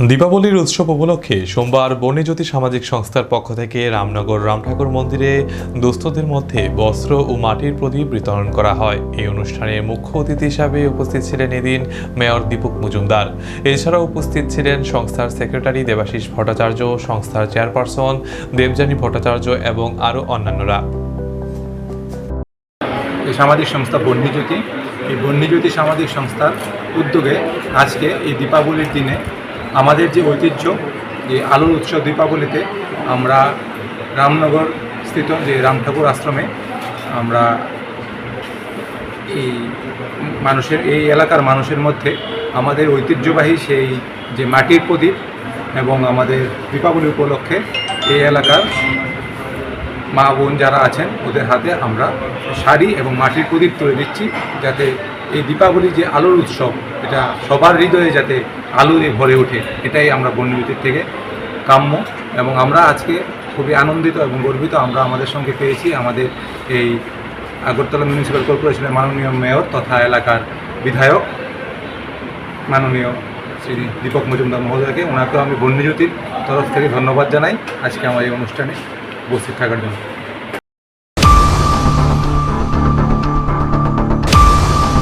দীপাবলির উৎসব উপলক্ষে সোমবার বন্যজ্যোতি সামাজিক সংস্থার পক্ষ থেকে রামনগর রামঠাকুর মন্দিরে দুস্থদের মধ্যে বস্ত্র ও মাটির প্রদীপ বিতরণ করা হয়। এই অনুষ্ঠানে মুখ্য অতিথি হিসাবে উপস্থিত ছিলেন এদিন মেয়র দীপক মজুমদার। এছাড়াও উপস্থিত ছিলেন সংস্থার সেক্রেটারি দেবাশিস ভট্টাচার্য, সংস্থার চেয়ারপারসন দেবযানী ভট্টাচার্য এবং আরও অন্যান্যরা। এই সামাজিক সংস্থা বন্যজ্যোতি, এই বন্যজ্যোতি সামাজিক সংস্থার উদ্যোগে আজকে এই দীপাবলির দিনে আমাদের যে ঐতিহ্য, যে আলোর উৎসব দীপাবলিতে আমরা রামনগর স্থিত যে রাম ঠাকুর আশ্রমে আমরা এই মানুষের, এই এলাকার মানুষের মধ্যে আমাদের ঐতিহ্যবাহী সেই যে মাটির প্রদীপ এবং আমাদের দীপাবলি উপলক্ষে এই এলাকার মা বোন যারা আছেন, ওদের হাতে আমরা শাড়ি এবং মাটির প্রদীপ তুলে দিচ্ছি যাতে এই দীপাবলি যে আলোর উৎসব, এটা সবার হৃদয়ে যাতে আলোরে ভরে ওঠে, এটাই আমরা বন্যবীতির থেকে কাম্য। এবং আমরা আজকে খুবই আনন্দিত এবং গর্বিত, আমরা আমাদের সঙ্গে পেয়েছি আমাদের এই আগরতলা মিউনিসিপ্যাল কর্পোরেশনের মাননীয় মেয়র তথা এলাকার বিধায়ক মাননীয় শ্রী দীপক মজুমদার মহোদয়কে। ওনাকেও আমি বন্যজ্যোতির তরফ থেকে ধন্যবাদ জানাই আজকে আমার এই অনুষ্ঠানে উপস্থিত থাকার জন্য।